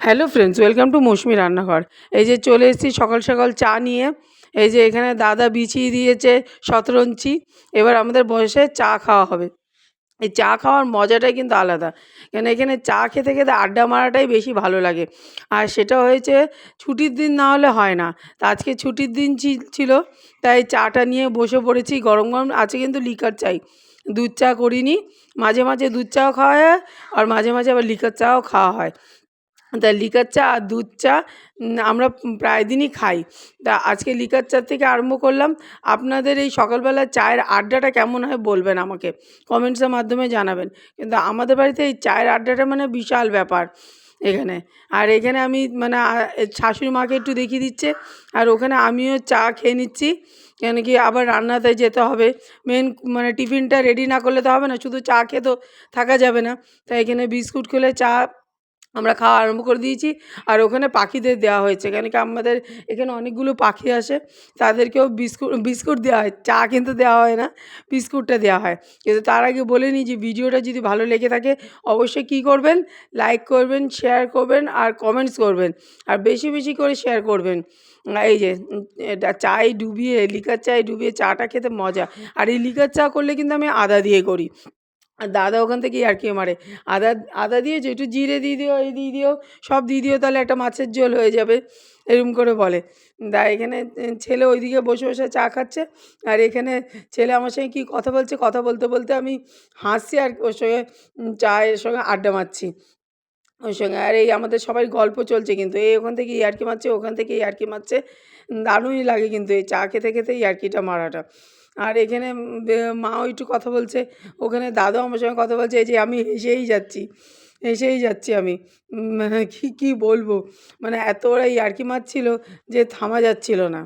Hello friends welcome to Mousumi রান্নাঘর এই যে চলে এসেছি সকাল সকাল চা নিয়ে। এই যে এখানে দাদা বিছিয়ে দিয়েছে শতরঞ্চি এবার আমাদের বসে চা খাওয়া হবে। এই চা খাওয়ার মজাটাই কিন্তু আলাদা। কেন এখানে চা খেতে খেতে আড্ডা মারাটাই বেশি ভালো লাগে। আর সেটা হয়েছে ছুটির দিন না হলে হয় না। তা আজকে ছুটির দিন ছিল। তাই চাটা নিয়ে বসে পড়েছি গরম গরম। আছে কিন্তু লিকার চাই। দুধ চা করিনি। মাঝে মাঝে দুধ চাও খাওয়া হয় আর মাঝে মাঝে আবার লিকার চাও খাওয়া হয়। তা লিকার চা আর দুধ চা আমরা প্রায় দিনই খাই। তা আজকে লিকার চা থেকে আরম্ভ করলাম। আপনাদের এই সকালবেলা চায়ের আড্ডাটা কেমন হয় বলবেন আমাকে? কমেন্টসের মাধ্যমে জানাবেন। কিন্তু আমাদের বাড়িতে এই চায়ের আড্ডাটা মানে বিশাল ব্যাপার এখানে। আর এখানে আমি মানে শাশুড়ি মাকে একটু দেখিয়ে দিচ্ছে। আর ওখানে আমিও চা খেয়ে নিচ্ছি। কেন কি আবার রান্নাতে যেতে হবে। মেন মানে টিফিনটা রেডি না করলে তো হবে না। শুধু চা খেয়ে তো থাকা যাবে না। তাই এখানে বিস্কুট খেলে চা আমরা খাওয়া আরম্ভ করে দিয়েছি। আর ওখানে পাখিদের দেওয়া হয়েছে। কেন কি আমাদের এখানে অনেকগুলো পাখি আসে। তাদেরকেও বিস্কুট বিস্কুট দেওয়া হয়। চা কিন্তু দেওয়া হয় না। বিস্কুটটা দেওয়া হয়। কিন্তু তার আগে বলে নিই যে, ভিডিওটা যদি ভালো লেগে থাকে, অবশ্যই কী করবেন? লাইক করবেন শেয়ার করবেন আর কমেন্টস করবেন। আর বেশি বেশি করে শেয়ার করবেন। এই যে চায়ে ডুবিয়ে, লিকার চায়ে ডুবিয়ে চাটা খেতে মজা। আর এই লিকার চা করলে কিন্তু আমি আদা দিয়ে করি। আর দাদা ওখান থেকে আর কি মারে। আদা আদা দিয়েছ একটু জিরে দিয়ে দিও, এই দিয়ে দিও, সব দিয়ে দিও, তাহলে একটা মাছের ঝোল হয়ে যাবে, এরম করে বলে। দা, এখানে ছেলে ওইদিকে বসে বসে চা খাচ্ছে, আর এখানে ছেলে আমার সঙ্গে কী কথা বলছে, কথা বলতে বলতে আমি হাসছি আর ওর সঙ্গে চায়ের সঙ্গে আড্ডা মারছি। ওর সঙ্গে। আর এই আমাদের সবাই গল্প চলছে কিন্তু, এই ওখান থেকে ইয়ার্কি মারছে, ওখান থেকে ইয়ার্কি মারছে। দারুণই লাগে কিন্তু এই চা খেতে খেতে ইয়ার্কিটা মারাটা। আর এখানে মাও একটু কথা বলছে, ওখানে দাদাও আমার সঙ্গে কথা বলছে, এই যে আমি হেসেই যাচ্ছি হেসেই যাচ্ছি আমি। মানে কী কী বলব? মানে এত ওরা ইয়ার্কি মারছিল যে থামা যাচ্ছিল না।